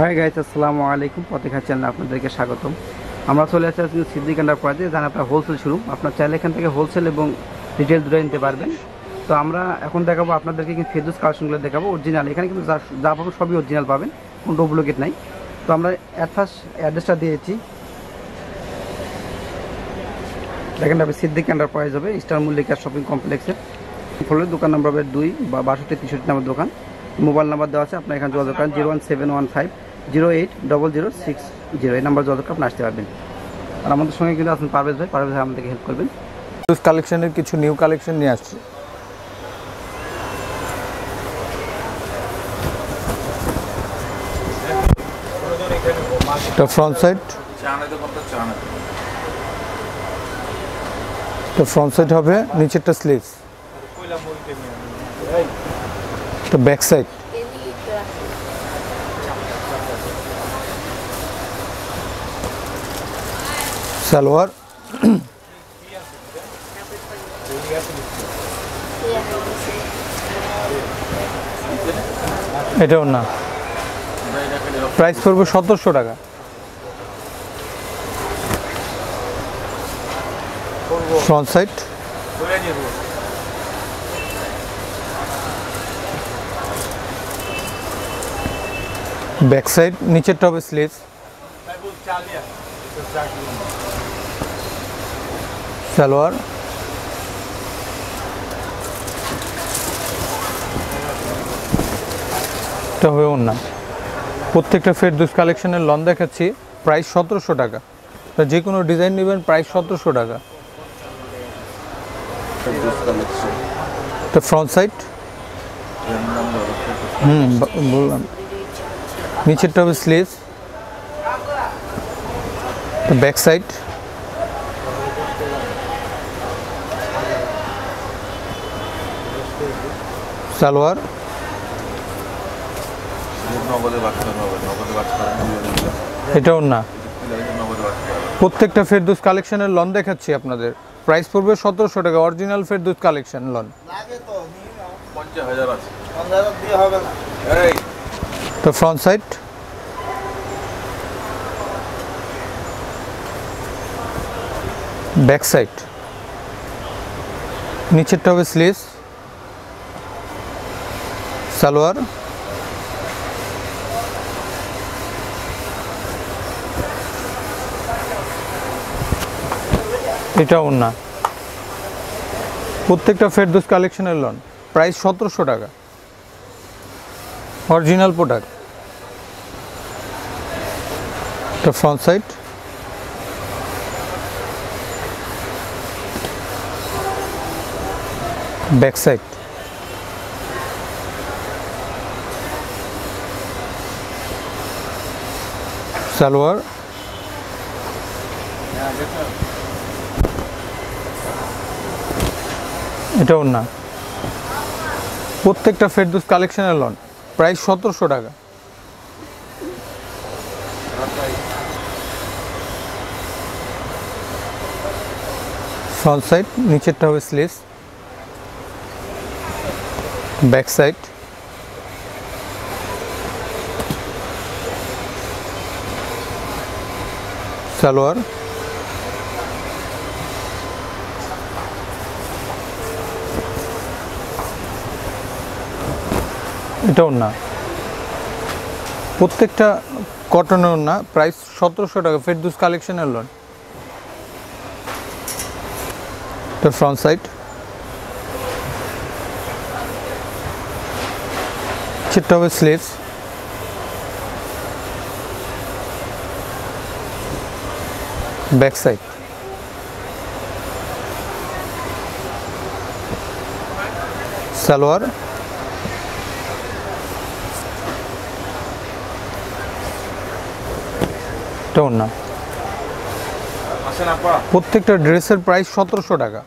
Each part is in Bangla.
হাই গাইজ আসসালামু আলাইকুম পত্রিকা চ্যানেলে আপনাদেরকে স্বাগতম। আমরা চলে আসছি আজকে সিদ্দিক এন্টারপ্রাইজে জানা আপনার হোলসেল শুরু। আপনার চাইলে এখান থেকে হোলসেল এবং রিটেল দুটো নিতে পারবেন। তো আমরা এখন দেখাবো আপনাদেরকে কিন্তু ফেদুস কালেকশনগুলো দেখাবো অরিজিনাল এখানে কিন্তু যা যা পাবেন সবই অরিজিনাল পাবেন, কোনো ডুপ্লিকেট নাই। তো আমরা অ্যাট অ্যাড্রেসটা দিয়েছি। দেখেন আপনি সিদ্দিক এন্টারপ্রাইজ হবে স্টার মল্লিকা শপিং কমপ্লেক্সের ফলের দোকান নম্বর হবে দুই বা বাষট্টি, তেষট্টি নম্বর দোকান। মোবাইল নাম্বার দেওয়া আছে, আপনার এখানে যোগাযোগ করেন zero one seven one five zero eight double zero six zero এই নাম্বার করে আপনি আসতে পারবেন। আর আমাদের সঙ্গে কিন্তু আছেন পারভেজ ভাই। পারভেজ ভাই, আমাদেরকে হেল্প করবেন। কালেকশনের কিছু নিউ কালেকশন নিয়ে আসছি। ফ্রন্ট তো ফ্রন্ট হবে নিচেরটা স্লিভস তো ব্যাক সাইড সালোয়ার। এটাও না। প্রাইস পড়বে সতেরোশো টাকা। ফ্রন্ট সাইড ব্যাক সাইড নিচেরটা হবে স্লিভস সালোয়ার এটা হবে না প্রত্যেকটা ফেরদুস কালেকশনের লন দেখাচ্ছি প্রাইস সতেরোশো টাকা। তা যে কোনো ডিজাইন নেবেন প্রাইস সতেরোশো টাকা। তো ফ্রন্ট সাইড হুম বললাম। নিচেরটা হবে স্লিভস ব্যাক সাইড সালোয়ার? এটাও না। প্রত্যেকটা ফেরদুস কালেকশনের লন দেখাচ্ছি আপনাদের। প্রাইস পড়বে সতেরোশো টাকা অরিজিনাল ফেরদুস কালেকশন লন পঞ্চাশ হাজার আছে। দিয়ে হবে না। এই। তো ফ্রন্ট সাইড ব্যাক সাইড নিচেরটা হবে স্লিভস সালোয়ার। এটাও না। প্রত্যেকটা ফেরদুস কালেকশনের লন প্রাইস সতেরোশো টাকা। অরিজিনাল প্রোডাক্ট এটা front side back side salwar. এটাও না। প্রত্যেকটা ফেরদুস কালেকশনের লন, প্রায় সতেরোশো টাকা। ফ্রন্ট সাইড নিচেরটা হবে স্লিভস ব্যাক সাইড সালোয়ার। এটাও না। প্রত্যেকটা কটনের না, প্রাইস সতেরোশো টাকা, ফেরদুস কালেকশনের লোন তো ফ্রন্ট সাইড চিটটা হবে স্লিভস ব্যাক সাইড। সালোয়ার। এটাও না প্রত্যেকটা ড্রেসের প্রাইস সতেরোশো টাকা।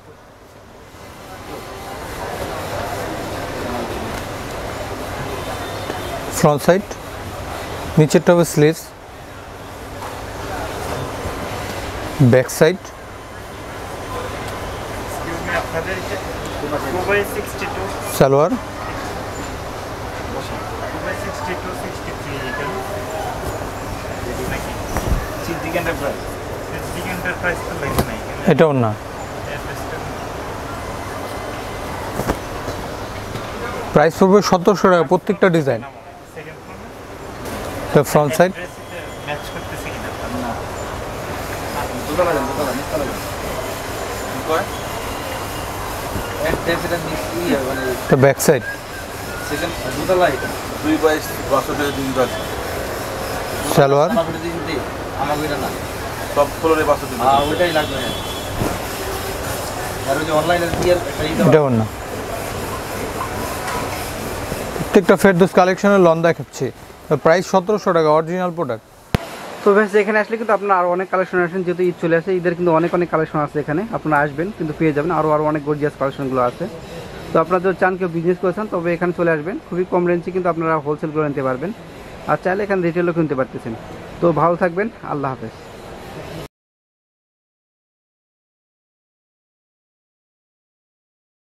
ফ্রন্ট সাইড, নিচেরটা হবে স্লিভস ব্যাক সাইড আপনাদের mobile sixty two salwar mobile sixty two sixty three Siddique enterprise Siddique enterprise তো লেখা নাই এটাও না। প্রাইস পড়বে সতেরোশো টাকা প্রত্যেকটা ডিজাইন। ফ্রন্ট সাইড ম্যাচ করতেছে কিনা দুটো লাগান দুটো লাগান নিচটা লাগান কি কয় সেটা তো ব্যাক সাইড সেকেন্ড দুটো লাইট দুই বাইশ পাঁচশো টাকা দুই আছে সালোয়ার? আমাকে না সব ফ্লোরে পাঁচশো টাকা ওইটাই লাগবে। আর ওই যে অনলাইনে দিয়ে এটাও না প্রত্যেকটা ফেরদোস কালেকশনের লন দেখাচ্ছি। প্রাইস সতেরোশো টাকা অরিজিনাল প্রোডাক্ট তো ভেস এখানে আসলে কিন্তু আপনার আরও অনেক কালেকশন আসেন, যেহেতু ঈদ চলে আসে, ঈদের কিন্তু অনেক অনেক কালেকশন আছে এখানে। আপনারা আসবেন, কিন্তু পেয়ে যাবেন। আরও আরও অনেক গর্জিয়াস কালেকশনগুলো আছে। তো আপনারা যদি চান কেউ বিজনেস করেছেন, তবে এখানে চলে আসবেন। খুবই কম রেঞ্জে কিন্তু আপনারা হোলসেল করে নিতে পারবেন। আর চাইলে এখানে রিটেলও কিনতে পারতেছেন। তো ভালো থাকবেন। আল্লাহ হাফেজ।